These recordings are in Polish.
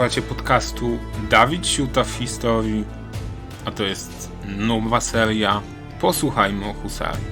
Słuchacie podcastu Dawid Siuta w historii, a to jest nowa seria Posłuchajmy o Husarii.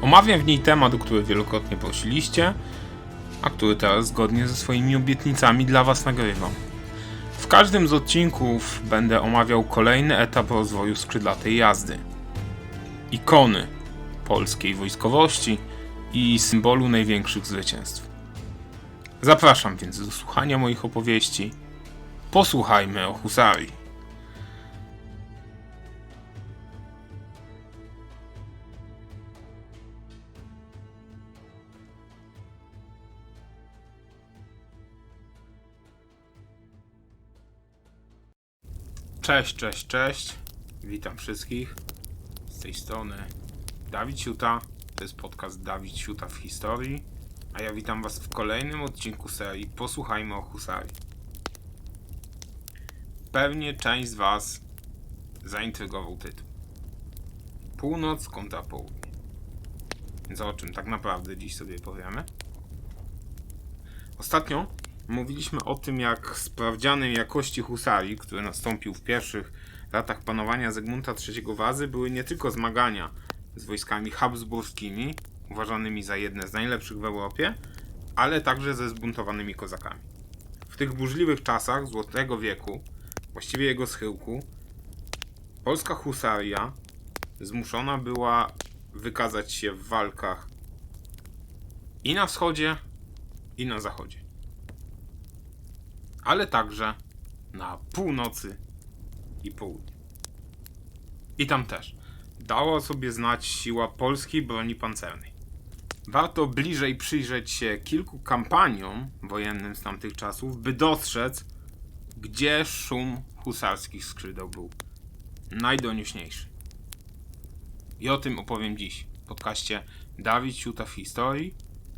Omawiam w niej temat, o który wielokrotnie prosiliście, a który teraz zgodnie ze swoimi obietnicami dla Was nagrywam. W każdym z odcinków będę omawiał kolejny etap rozwoju skrzydlatej jazdy. Ikony polskiej wojskowości i symbolu największych zwycięstw. Zapraszam więc do słuchania moich opowieści. Posłuchajmy o husarii. Cześć, cześć, cześć. Witam wszystkich. Z tej strony Dawid Siuta. To jest podcast Dawid Siuta w historii. Ja witam Was w kolejnym odcinku serii Posłuchajmy o Husarii. Pewnie część z Was zaintrygował tytuł. Północ kontra południe. Więc o czym tak naprawdę dziś sobie powiemy? Ostatnio mówiliśmy o tym, jak sprawdzianem jakości husarii, który nastąpił w pierwszych latach panowania Zygmunta III Wazy, były nie tylko zmagania z wojskami habsburskimi, uważanymi za jedne z najlepszych w Europie, ale także ze zbuntowanymi kozakami. W tych burzliwych czasach Złotego Wieku, właściwie jego schyłku, polska husaria zmuszona była wykazać się w walkach i na wschodzie, i na zachodzie. Ale także na północy i południu. I tam też dała sobie znać siła polskiej broni pancernej. Warto bliżej przyjrzeć się kilku kampaniom wojennym z tamtych czasów, by dostrzec, gdzie szum husarskich skrzydeł był najdonióśniejszy. I o tym opowiem dziś w podcaście Dawid Siuta w historii.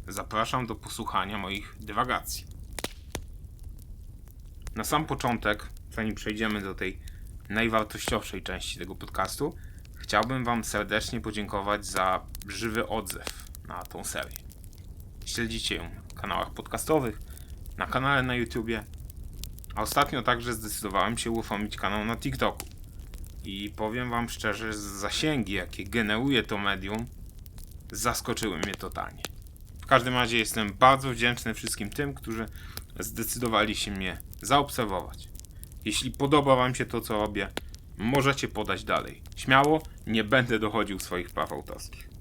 Zapraszam do posłuchania moich dywagacji. Na sam początek, zanim przejdziemy do tej najwartościowszej części tego podcastu, chciałbym Wam serdecznie podziękować za żywy odzew na tą serię. Śledzicie ją na kanałach podcastowych, na kanale na YouTubie, a ostatnio także zdecydowałem się uruchomić kanał na TikToku. I powiem Wam szczerze, zasięgi, jakie generuje to medium, zaskoczyły mnie totalnie. W każdym razie jestem bardzo wdzięczny wszystkim tym, którzy zdecydowali się mnie zaobserwować. Jeśli podoba Wam się to, co robię, możecie podać dalej. Śmiało, nie będę dochodził swoich praw autorskich.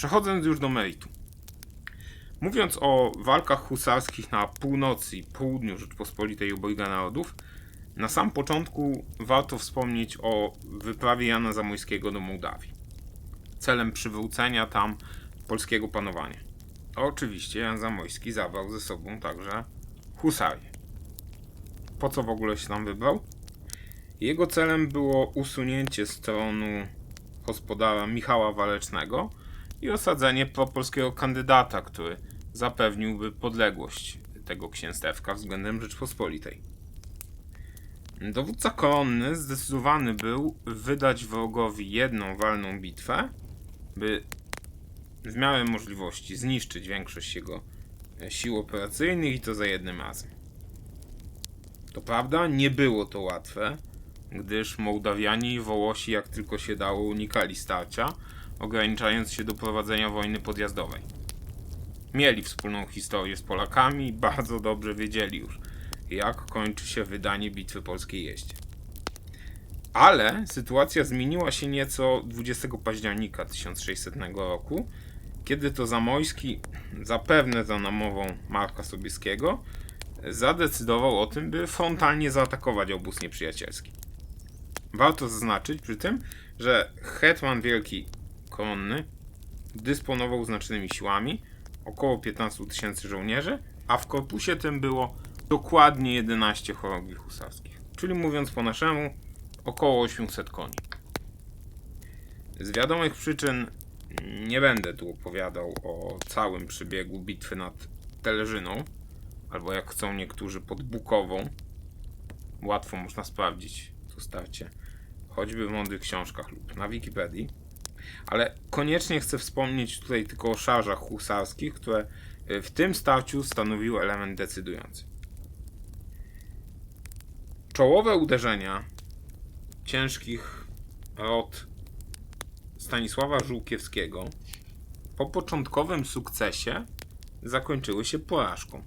Przechodząc już do meritum. Mówiąc o walkach husarskich na północy i południu Rzeczpospolitej obojga narodów, na sam początku warto wspomnieć o wyprawie Jana Zamojskiego do Mołdawii. Celem przywrócenia tam polskiego panowania. Oczywiście Jan Zamojski zabrał ze sobą także husarię. Po co w ogóle się tam wybrał? Jego celem było usunięcie z tronu gospodara Michała Walecznego i osadzenie propolskiego kandydata, który zapewniłby podległość tego księstewka względem Rzeczpospolitej. Dowódca koronny zdecydowany był wydać wrogowi jedną walną bitwę, by w miarę możliwości zniszczyć większość jego e, sił operacyjnych i to za jednym razem. To prawda, nie było to łatwe, gdyż Mołdawianie i Wołosi jak tylko się dało unikali starcia, ograniczając się do prowadzenia wojny podjazdowej. Mieli wspólną historię z Polakami i bardzo dobrze wiedzieli już, jak kończy się wydanie Bitwy Polskiej Jeździe. Ale sytuacja zmieniła się nieco 20 października 1600 roku, kiedy to Zamojski, zapewne za namową Marka Sobieskiego, zadecydował o tym, by frontalnie zaatakować obóz nieprzyjacielski. Warto zaznaczyć przy tym, że Hetman Wielki konny dysponował znacznymi siłami, około 15 tysięcy żołnierzy, a w korpusie tym było dokładnie 11 chorągwi husarskich, czyli mówiąc po naszemu, około 800 koni. Z wiadomych przyczyn nie będę tu opowiadał o całym przebiegu bitwy nad Teleżyną, albo jak chcą niektórzy pod Bukową. Łatwo można sprawdzić to starcie, choćby w mądrych książkach lub na Wikipedii. Ale koniecznie chcę wspomnieć tutaj tylko o szarżach husarskich, które y, w tym starciu stanowił element decydujący. Czołowe uderzenia ciężkich rot Stanisława Żółkiewskiego po początkowym sukcesie zakończyły się porażką.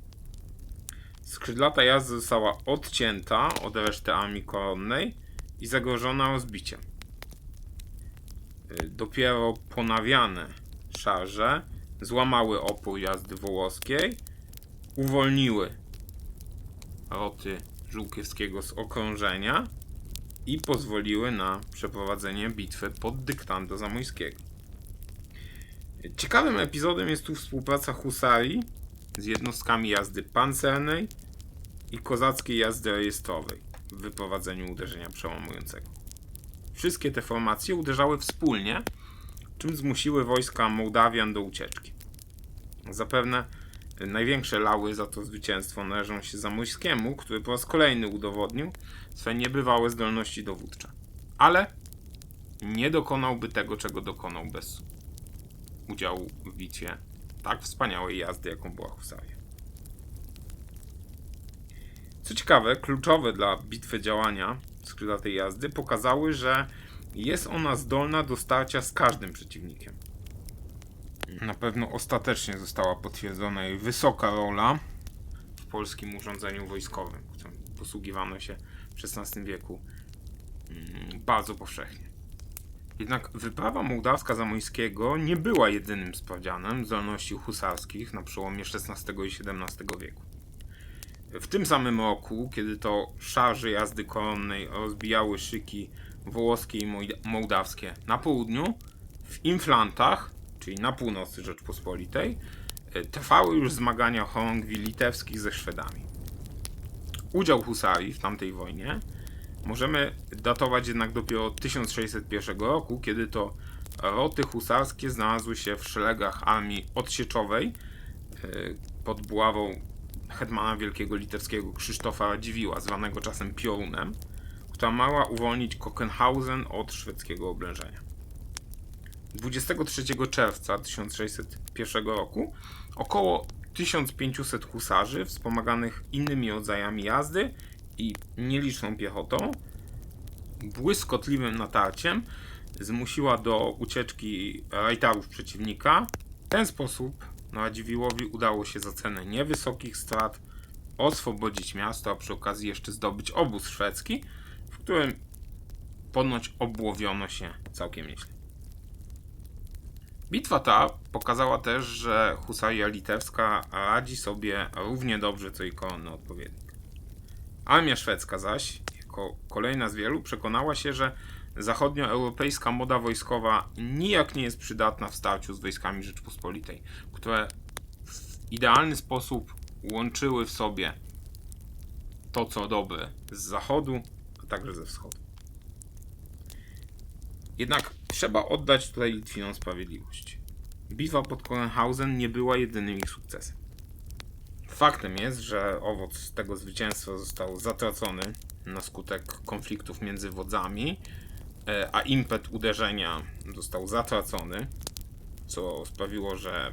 Skrzydlata jazdy została odcięta od reszty armii koronnej i zagrożona rozbiciem. Y, Dopiero ponawiane szarże złamały opór jazdy wołoskiej, uwolniły roty Żółkiewskiego z okrążenia i pozwoliły na przeprowadzenie bitwy pod dyktando Zamojskiego. Ciekawym epizodem jest tu współpraca husarii z jednostkami jazdy pancernej i kozackiej jazdy rejestrowej w wyprowadzeniu uderzenia przełamującego. Wszystkie te formacje uderzały wspólnie, czym zmusiły wojska Mołdawian do ucieczki. Zapewne największe lały za to zwycięstwo należą się Zamojskiemu, który po raz kolejny udowodnił swe niebywałe zdolności dowódcze. Ale nie dokonałby tego, czego dokonał bez udziału w bitwie tak wspaniałej jazdy, jaką była Husaria. Co ciekawe, kluczowe dla bitwy działania skrzydlatej jazdy pokazały, że jest ona zdolna do starcia z każdym przeciwnikiem. Na pewno ostatecznie została potwierdzona jej wysoka rola w polskim urządzeniu wojskowym, którym posługiwano się w XVI wieku mm, bardzo powszechnie. Jednak wyprawa mołdawska Zamojskiego nie była jedynym sprawdzianem zdolności husarskich na przełomie XVI i XVII wieku. W tym samym roku, kiedy to szarże jazdy koronnej rozbijały szyki wołoskie i mołdawskie na południu, w Inflantach, czyli na północy Rzeczpospolitej, e, trwały już zmagania chorągwi litewskich ze Szwedami. Udział husarii w tamtej wojnie możemy datować jednak dopiero od 1601 roku, kiedy to roty husarskie znalazły się w szeregach armii odsieczowej e, pod buławą hetmana wielkiego litewskiego Krzysztofa Radziwiła, zwanego czasem Piorunem, która miała uwolnić Kokenhausen od szwedzkiego oblężenia. 23 czerwca 1601 roku około 1500 husarzy wspomaganych innymi rodzajami jazdy i nieliczną piechotą błyskotliwym natarciem zmusiła do ucieczki rajtarów przeciwnika. W ten sposób Radziwiłłowi udało się za cenę niewysokich strat oswobodzić miasto, a przy okazji jeszcze zdobyć obóz szwedzki, w którym ponoć obłowiono się całkiem nieźle. Bitwa ta pokazała też, że husaria litewska radzi sobie równie dobrze co jej koronny odpowiednik. Armia szwedzka zaś, jako kolejna z wielu, przekonała się, że zachodnioeuropejska moda wojskowa nijak nie jest przydatna w starciu z wojskami Rzeczpospolitej, które w idealny sposób łączyły w sobie to, co dobre z zachodu, a także ze wschodu. Jednak trzeba oddać tutaj Litwinom sprawiedliwość. Bitwa pod Korenhausen nie była jedynym ich sukcesem. Faktem jest, że owoc tego zwycięstwa został zatracony na skutek konfliktów między wodzami, a impet uderzenia został zatracony, co sprawiło, że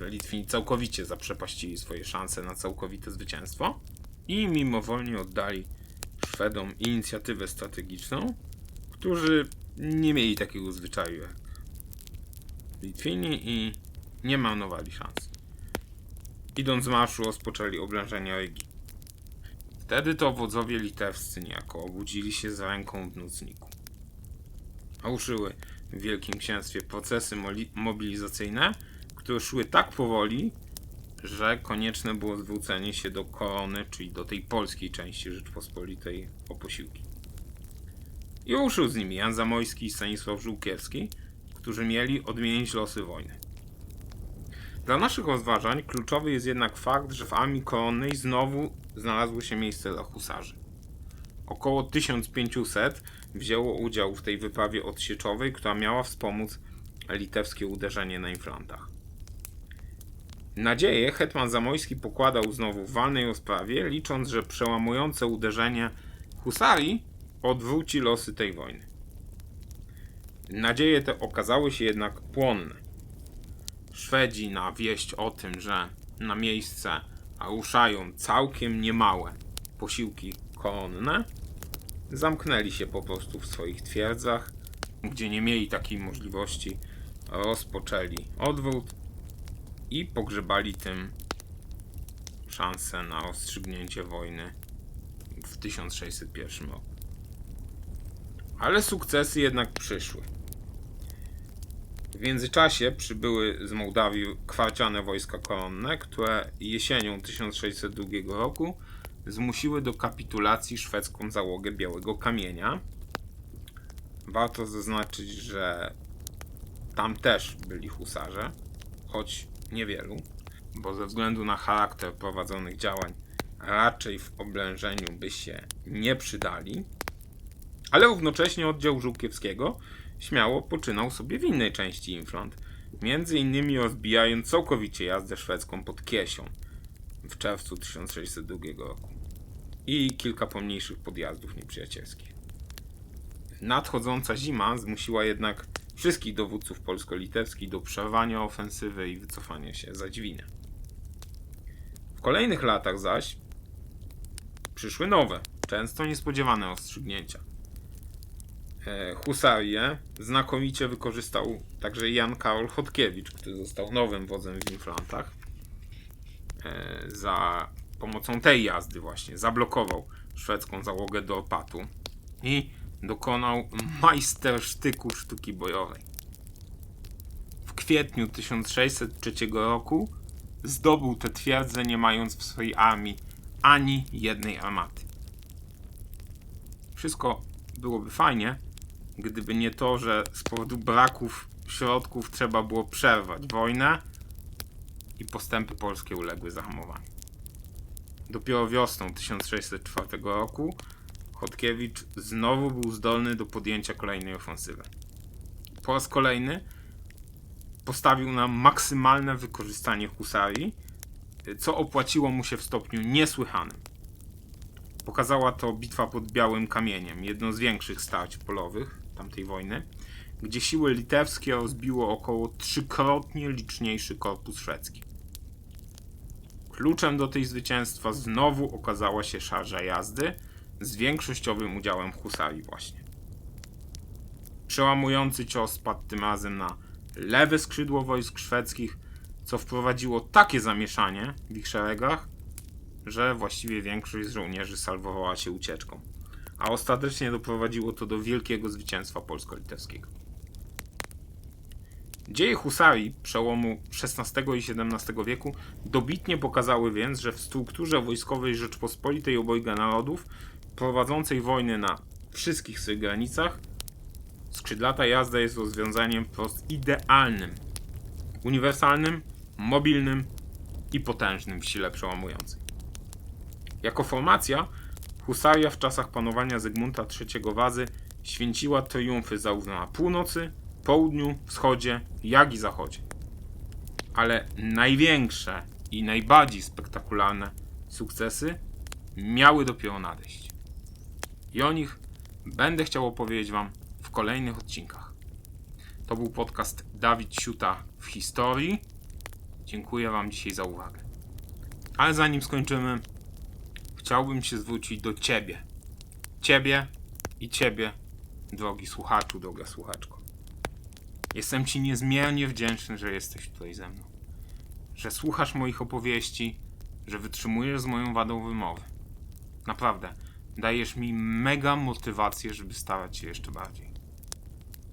Litwini całkowicie zaprzepaścili swoje szanse na całkowite zwycięstwo i mimowolnie oddali Szwedom inicjatywę strategiczną, którzy nie mieli takiego zwyczaju jak Litwini i nie marnowali szans. Idąc z marszu rozpoczęli oblężenie Rygi. Wtedy to wodzowie litewscy niejako obudzili się z ręką w nocniku. Ruszyły w Wielkim Księstwie procesy mobilizacyjne, które szły tak powoli, że konieczne było zwrócenie się do korony, czyli do tej polskiej części Rzeczpospolitej o posiłki. I ruszył z nimi Jan Zamojski i Stanisław Żółkiewski, którzy mieli odmienić losy wojny. Dla naszych rozważań kluczowy jest jednak fakt, że w armii koronnej znowu znalazło się miejsce dla husarzy. Około 1500 wzięło udział w tej wyprawie odsieczowej, która miała wspomóc litewskie uderzenie na Inflantach. Nadzieję hetman Zamojski pokładał znowu w walnej rozprawie, licząc, że przełamujące uderzenie husarii odwróci losy tej wojny. Nadzieje te okazały się jednak płonne. Szwedzi na wieść o tym, że na miejsce ruszają całkiem niemałe posiłki konne, zamknęli się po prostu w swoich twierdzach, gdzie nie mieli takiej możliwości, rozpoczęli odwrót i pogrzebali tym szansę na rozstrzygnięcie wojny w 1601 roku. Ale sukcesy jednak przyszły. W międzyczasie przybyły z Mołdawii kwarciane wojska koronne, które jesienią 1602 roku zmusiły do kapitulacji szwedzką załogę Białego Kamienia. Warto zaznaczyć, że tam też byli husarze, choć niewielu, bo ze względu na charakter prowadzonych działań raczej w oblężeniu by się nie przydali. Ale równocześnie oddział Żółkiewskiego śmiało poczynał sobie w innej części Inflant, między innymi rozbijając całkowicie jazdę szwedzką pod Kiesią w czerwcu 1602 roku i kilka pomniejszych podjazdów nieprzyjacielskich. Nadchodząca zima zmusiła jednak wszystkich dowódców polsko-litewskich do przerwania ofensywy i wycofania się za dźwinę. W kolejnych latach zaś przyszły nowe, często niespodziewane rozstrzygnięcia. E, Husarię znakomicie wykorzystał także Jan Karol Chodkiewicz, który został nowym wodzem w Inflantach. E, Za pomocą tej jazdy właśnie zablokował szwedzką załogę do opatu i dokonał majstersztyku sztuki bojowej. W kwietniu 1603 roku zdobył tę twierdzę, nie mając w swojej armii ani jednej armaty. Wszystko byłoby fajnie, gdyby nie to, że z powodu braków środków trzeba było przerwać wojnę i postępy polskie uległy zahamowaniu. Dopiero wiosną 1604 roku Chodkiewicz znowu był zdolny do podjęcia kolejnej ofensywy. Po raz kolejny postawił na maksymalne wykorzystanie husarii, co opłaciło mu się w stopniu niesłychanym. Pokazała to bitwa pod Białym Kamieniem, jedno z większych starć polowych tamtej wojny, gdzie siły litewskie rozbiło około trzykrotnie liczniejszy korpus szwedzki. Kluczem do tej zwycięstwa znowu okazała się szarża jazdy z większościowym udziałem husarii właśnie. Przełamujący cios padł tym razem na lewe skrzydło wojsk szwedzkich, co wprowadziło takie zamieszanie w ich szeregach, że właściwie większość z żołnierzy salwowała się ucieczką, a ostatecznie doprowadziło to do wielkiego zwycięstwa polsko-litewskiego. Dzieje husarii przełomu XVI i XVII wieku dobitnie pokazały więc, że w strukturze wojskowej Rzeczpospolitej obojga narodów, prowadzącej wojny na wszystkich swych granicach, skrzydlata jazda jest rozwiązaniem wprost idealnym, uniwersalnym, mobilnym i potężnym w sile przełamującej. Jako formacja, husaria w czasach panowania Zygmunta III Wazy święciła triumfy zarówno na północy, południu, wschodzie, jak i zachodzie. Ale największe i najbardziej spektakularne sukcesy miały dopiero nadejść. I o nich będę chciał opowiedzieć Wam w kolejnych odcinkach. To był podcast Dawid Siuta w historii. Dziękuję Wam dzisiaj za uwagę. Ale zanim skończymy, chciałbym się zwrócić do Ciebie. Ciebie i Ciebie, drogi słuchaczu, droga słuchaczko. Jestem Ci niezmiernie wdzięczny, że jesteś tutaj ze mną. Że słuchasz moich opowieści, że wytrzymujesz z moją wadą wymowy. Naprawdę, dajesz mi mega motywację, żeby starać się jeszcze bardziej.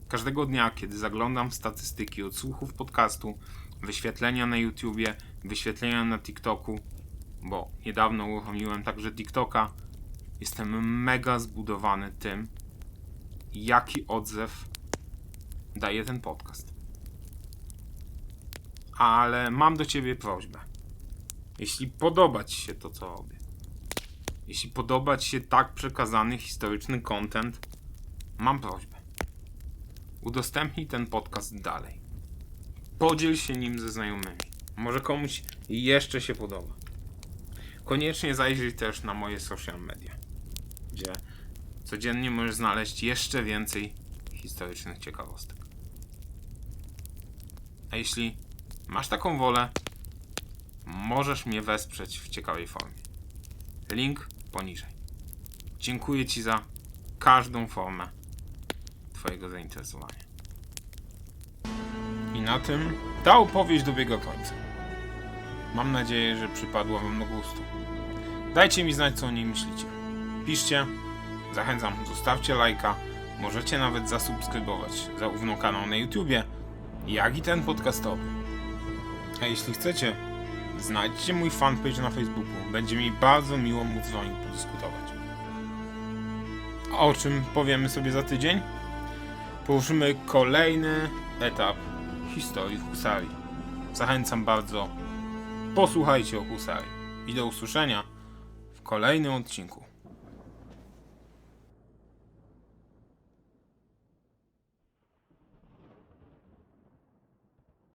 Każdego dnia, kiedy zaglądam w statystyki odsłuchów podcastu, wyświetlenia na YouTubie, wyświetlenia na TikToku, bo niedawno uruchomiłem także TikToka, jestem mega zbudowany tym, jaki odzew daje ten podcast. Ale mam do ciebie prośbę. Jeśli podoba ci się to, co robię, jeśli podoba ci się tak przekazany historyczny content, mam prośbę. Udostępnij ten podcast dalej. Podziel się nim ze znajomymi. Może komuś jeszcze się podoba. Koniecznie zajrzyj też na moje social media, gdzie codziennie możesz znaleźć jeszcze więcej historycznych ciekawostek. Jeśli masz taką wolę, możesz mnie wesprzeć w ciekawej formie. Link poniżej. Dziękuję Ci za każdą formę Twojego zainteresowania. I na tym ta opowieść dobiega końca. Mam nadzieję, że przypadła Wam do gustu. Dajcie mi znać, co o niej myślicie. Piszcie, zachęcam, zostawcie lajka, możecie nawet zasubskrybować zarówno kanał na YouTubie, jak i ten podcastowy. A jeśli chcecie, znajdźcie mój fanpage na Facebooku. Będzie mi bardzo miło móc z wami podyskutować. A o czym powiemy sobie za tydzień? Poruszymy kolejny etap historii husarii. Zachęcam bardzo. Posłuchajcie o husarii. I do usłyszenia w kolejnym odcinku.